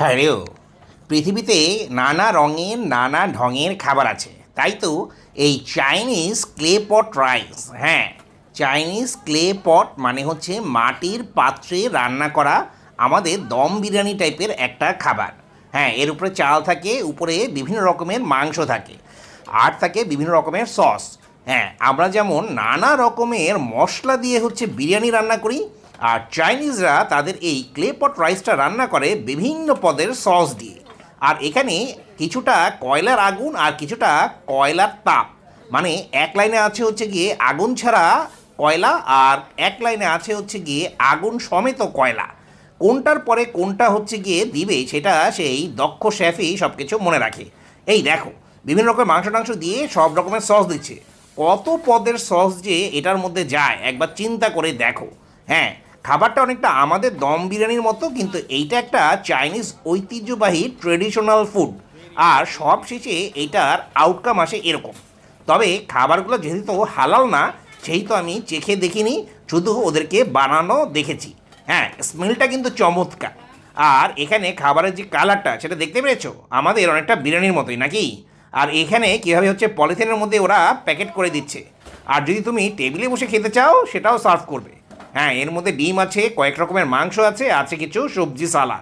হ্যাঁ রে পৃথিবীতে নানা রঙের, নানা ঢঙের খাবার আছে। তাই তো এই চাইনিজ ক্লে পট রাইস হ্যাঁ চাইনিজ ক্লে পট মানে হচ্ছে মাটির পাত্রে রান্না করা আমাদের দম বিরিয়ানি টাইপের একটা খাবার। হ্যাঁ এর উপরে চাল থাকে, উপরে বিভিন্ন রকমের মাংস থাকে, আর থাকে বিভিন্ন রকমের সস হ্যাঁ আমরা যেমন নানা রকমের মশলা দিয়ে হচ্ছে বিরিয়ানি রান্না করি আর চাইনিজরা তাদের এই ক্লে পট রাইসটা রান্না করে বিভিন্ন পদের সস দিয়ে। আর এখানে কিছুটা কয়লার আগুন আর কিছুটা কয়লার তাপ। মানে এক লাইনে আছে হচ্ছে গিয়ে আগুন ছাড়া কয়লা আর এক লাইনে আছে হচ্ছে গিয়ে আগুন সমেত কয়লা। কোনটার পরে কোনটা হচ্ছে গিয়ে দিবে সেটা সেই দক্ষ শেফই সব কিছু মনে রাখে। এই দেখো, বিভিন্ন রকমের মাংস টাংস দিয়ে সব রকমের সস দিচ্ছে। কত পদের সস যে এটার মধ্যে যায় একবার চিন্তা করে দেখো। হ্যাঁ খাবারটা অনেকটা আমাদের দম বিরিয়ানির মতো, কিন্তু এইটা একটা চাইনিজ ঐতিহ্যবাহী ট্রেডিশনাল ফুড আর সব শেষে এইটার আউটকাম আসে এরকম। তবে খাবারগুলো যেহেতু হালাল না, সেই তো আমি চেখে দেখিনি, শুধু ওদেরকে বানানো দেখেছি। হ্যাঁ স্মেলটা কিন্তু চমৎকার। আর এখানে খাবারের যে কালারটা সেটা দেখতে পেরেছ? আমাদের অনেকটা বিরিয়ানির মতোই, নাকি? আর এখানে কীভাবে হচ্ছে পলিথিনের মধ্যে ওরা প্যাকেট করে দিচ্ছে? আর যদি তুমি টেবিলে বসে খেতে চাও, সেটাও সার্ভ করবে। হ্যাঁ এর মধ্যে ডিম আছে কয়েক রকমের মাংস আছে আছে কিছু সবজি সালাদ।